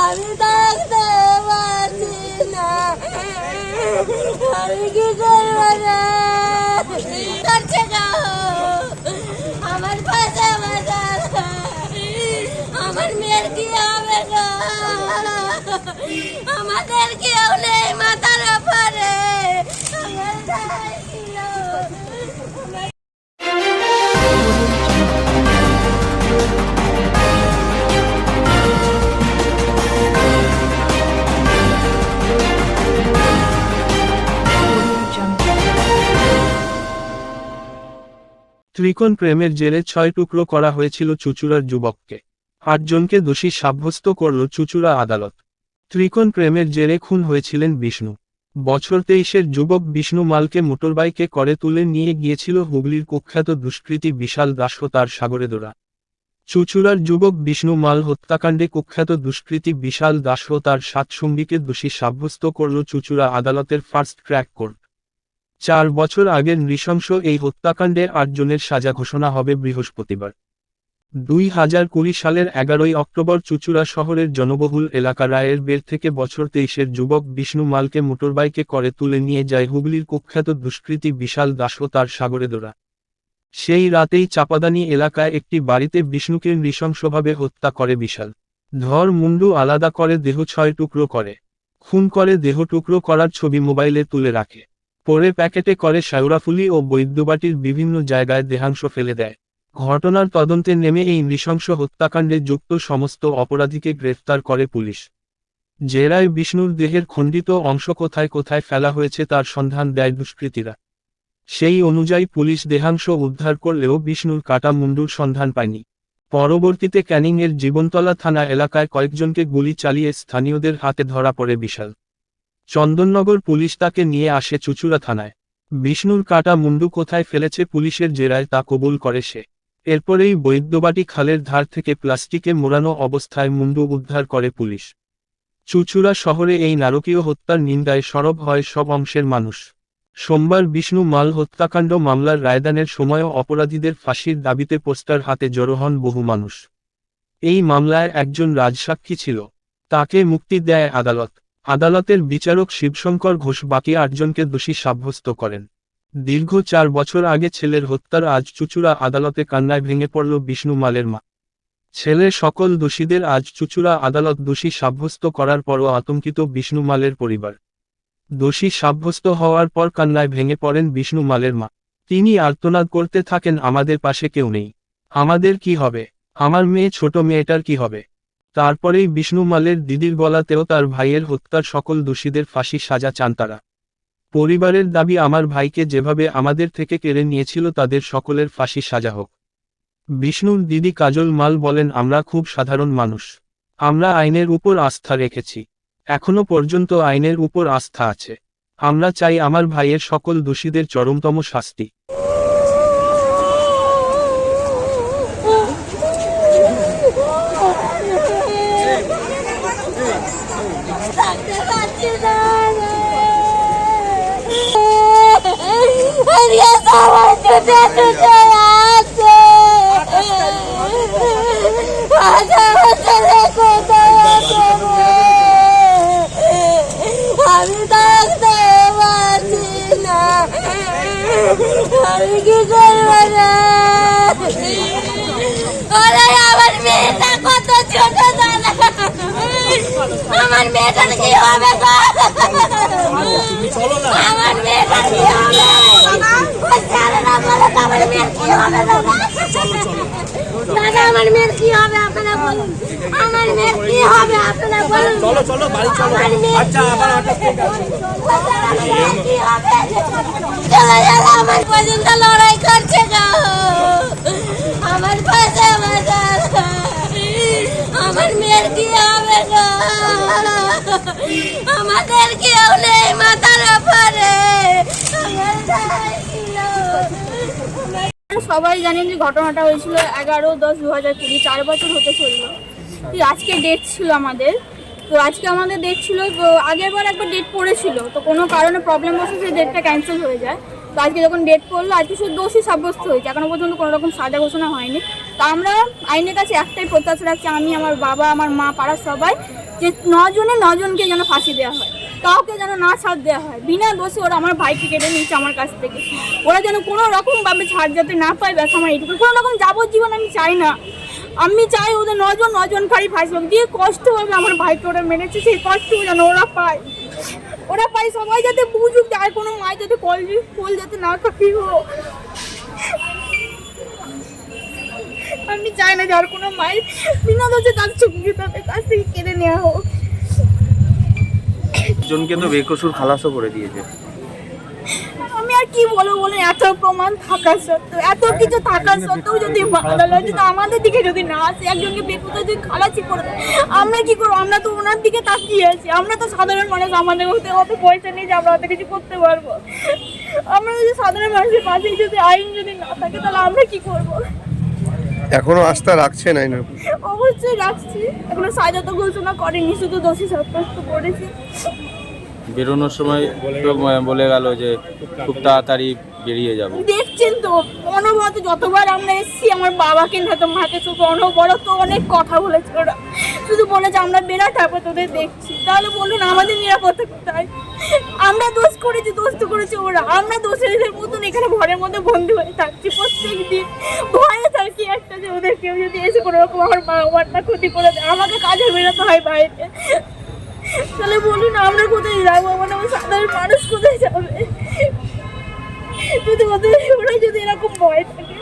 আমি থাকতে পারছি না আমি কি করব রে করছে আমার পাশে আমার মেয়ের কি হবে আমাদের কেউ নেই মাথার উপরে আমার ত্রিকোণ প্রেমের জেরে ছয় টুকরো করা হয়েছিল চুচুড়ার যুবককে। আটজনকে দোষী সাব্যস্ত করল চুচুড়া আদালত। ত্রিকোণ প্রেমের জেরে খুন হয়েছিলেন বিষ্ণু। বছর তেইশের যুবক বিষ্ণু মালকে মোটরবাইকে করে তুলে নিয়ে গিয়েছিল হুগলির কুখ্যাত দুষ্কৃতী বিশাল দাস ও তার সাগরে দোড়া চুচুড়ার যুবক বিষ্ণু মাল হত্যাকাণ্ডে কুখ্যাত দুষ্কৃতী বিশাল দাস ও তার সাত সঙ্গীকে দোষী সাব্যস্ত করল চুচুড়া আদালতের ফার্স্ট ট্র্যাক কোর্ট। চার বছর আগের নৃশংস এই হত্যাকাণ্ডে আটজনের সাজা ঘোষণা হবে বৃহস্পতিবার। দুই হাজার কুড়ি সালের এগারোই অক্টোবর চুচুড়া শহরের জনবহুল এলাকা রায়ের বের থেকে বছর তেইশের যুবক বিষ্ণু মালকে মোটরবাইকে করে তুলে নিয়ে যায় হুগলির কুখ্যাত দুষ্কৃতী বিশাল দাস ও তার সাগরে দোড়া সেই রাতেই চাপাদানি এলাকায় একটি বাড়িতে বিষ্ণুকে নৃশংসভাবে হত্যা করে বিশাল। ধর মুন্ডু আলাদা করে দেহ ছয় টুকরো করে। খুন করে দেহ টুকরো করার ছবি মোবাইলে তুলে রাখে। পরে প্যাকেটে করে শায়ুরাফুলি ও বৈদ্যবাটির বিভিন্ন জায়গায় দেহাংশ ফেলে দেয়। ঘটনার তদন্তে নেমে এই নৃশংস হত্যাকাণ্ডে যুক্ত সমস্ত অপরাধীকে গ্রেফতার করে পুলিশ। জেরায় বিষ্ণুর দেহের খণ্ডিত অংশ কোথায় কোথায় ফেলা হয়েছে তার সন্ধান দেয় দুষ্কৃতীরা। সেই অনুযায়ী পুলিশ দেহাংশ উদ্ধার করলেও বিষ্ণুর কাটা মুন্ডুর সন্ধান পায়নি। পরবর্তীতে ক্যানিংয়ের জীবনতলা থানা এলাকায় কয়েকজনকে গুলি চালিয়ে স্থানীয়দের হাতে ধরা পড়ে বিশাল। চন্দননগর পুলিশ তাকে নিয়ে আসে চুচুড়া থানায়। বিষ্ণুর কাটা মুন্ডু কোথায় ফেলেছে পুলিশের জেরায় তা কবুল করে সে। এরপরেই বৈদ্যবাটি খালের ধার থেকে প্লাস্টিকে মোড়ানো অবস্থায় মুন্ডু উদ্ধার করে পুলিশ। চুচুড়া শহরে এই নারকীয় হত্যার নিন্দায় সরব হয় সব অংশের মানুষ। সোমবার বিষ্ণু মাল হত্যাকাণ্ড মামলার রায়দানের সময়ও অপরাধীদের ফাঁসির দাবিতে পোস্টার হাতে জড়ো হন বহু মানুষ। এই মামলায় একজন রাজসাক্ষী ছিল। তাকে মুক্তি দেয় আদালত। আদালতের বিচারক শিবশঙ্কর ঘোষ বাকি আটজনকে দোষী সাব্যস্ত করেন। দীর্ঘ চার বছর আগে ছেলের হত্যার আজ চুচুড়া আদালতে কান্নায় ভেঙে পড়ল বিষ্ণু মালের মা। ছেলের সকল দোষীদের আজ চুচুড়া আদালত দোষী সাব্যস্ত করার পরও আতঙ্কিত বিষ্ণু মালের পরিবার। দোষী সাব্যস্ত হওয়ার পর কান্নায় ভেঙে পড়েন বিষ্ণু মালের মা। তিনি আর্তনাদ করতে থাকেন, আমাদের পাশে কেউ নেই। আমাদের কি হবে? আমার মেয়ে, ছোট মেয়েটার কি হবে? তারপরেই বিষ্ণু মালের দিদির গলাতেও তার ভাইয়ের হত্যার সকল দোষীদের ফাঁসি সাজা চান তারা। পরিবারের দাবি, আমার ভাইকে যেভাবে আমাদের থেকে কেড়ে নিয়েছিল, তাদের সকলের ফাঁসি সাজা হোক। বিষ্ণুর দিদি কাজল মাল বলেন, আমরা খুব সাধারণ মানুষ। আমরা আইনের উপর আস্থা রেখেছি। এখনও পর্যন্ত আইনের উপর আস্থা আছে। আমরা চাই আমার ভাইয়ের সকল দোষীদের চরমতম শাস্তি থাকতে পারছি না রে। আজকে সবাই ছুটে ছুটে আছে? আমি থাকতে পারছি না আমি কি করব রে আমার মেয়েটা মেয়েটার কি হবে আমাদের কেউ নেই মাথার সবাই জানেন যে ঘটনাটা হয়েছিল এগারো দশ দু হাজার কুড়ি চার বছর হতে চলল। আজকে ডেট ছিল আমাদের। তো আজকে আমাদের ডেট ছিল আগের বার একবার ডেট পড়েছিল। তো কোনো কারণে প্রবলেম বসে সেই ডেটটা ক্যান্সেল হয়ে যায়। তো আজকে যখন ডেট পড়ল, আজকে শুধু দোষী সাব্যস্ত হয়েছে। এখনও পর্যন্ত কোনো রকম সাজা ঘোষণা হয়নি। তো আমরা আইনের কাছে একটাই প্রত্যাশা রাখছি, আমি, আমার বাবা, আমার মা, পাড়ার সবাই, যে নজনে নজনকে যেন ফাঁসি দেওয়া হয়। কাউকে যেন না ছাড় দেওয়া হয়। বিনা দোষে ওরা আমার ভাইকে কেটে নিয়েছে আমার কাছ থেকে। ওরা যেন কোনো রকম ভাবে ছাড় যাতে না পায়, ব্যাস আমার এইটুকু। কোনো রকম যাবজ্জীবন আমি চাই না। আমি চাই ওদের নজন নজনকারী ফাঁসি হোক। যে কষ্ট হবে আমার ভাইকে ওরা মেরেছে সেই কষ্ট যেন ওরা পায়। ওরা পায় সবাই যাতে বুঝুক যে আর কোনো মায় যাতে কল ফুল যাতে না কাপি হোক আমি চাই না যার কোনো মায়ের বিনা দোষে তার চুক্তি তাদের কাছ থেকে কেড়ে নেওয়া হোক। জনকে তো বেকসুর খালাসও করে দিয়েছে। কি বলব বলে এত প্রমাণ থাকা সত্ত্বেও এত কিছু থাকা সত্ত্বেও যদি আদালত যদি আমাদের দিকে যদি না আসে একজনকে বেকুতে যদি খালাসি করে দেয়, আমরা কি করব? আমরা তো ওনার দিকে তাকিয়ে আছি। আমরা তো সাধারণ মানুষ আমাদের মধ্যে অত পয়সা নেই যে আমরা অত কিছু করতে পারব। আমরা যদি সাধারণ মানুষের পাশে যদি আইন যদি না থাকে তাহলে আমরা কি করব? এখনও আস্থা রাখছেন আইনের? অবশ্যই রাখছি। এখনও সাজা তো ঘোষণা করেনি শুধু দোষী সাব্যস্ত করেছি। বেরোনোর সময় বলে গেল যে খুব তাড়াতাড়ি বেরিয়ে যাব। দেখছেন তো, অনবরত যতবার আমরা এসেছি, আমার বাবাকে হয়তো মাকে শুধু অনবরত অনেক কথা বলেছে ওরা। শুধু বলেছে, আমরা বেড়া ঠাকুর তোদের দেখছি। তাহলে বলুন, আমাদের নিরাপত্তা কোথায়? আমরা দোষ করেছি, দোষ তো করেছে ওরা। আমরা দোষের মতন এখানে ঘরের মধ্যে বন্দি হয়ে থাকছি প্রত্যেক দিন। ভয়ে থাকি একটা যে ওদের কেউ যদি এসে কোনো রকম আমার মা বাবারটা ক্ষতি করে দেয়, আমাকে কাজে বেরোতে হয় বাইরে। তাহলে বলুন, আমরা কোথায় যাব? আমার আমার সাধারণ মানুষ কোথায় যাবে? যদি ওদের ওরা যদি এরকম ভয় থাকে।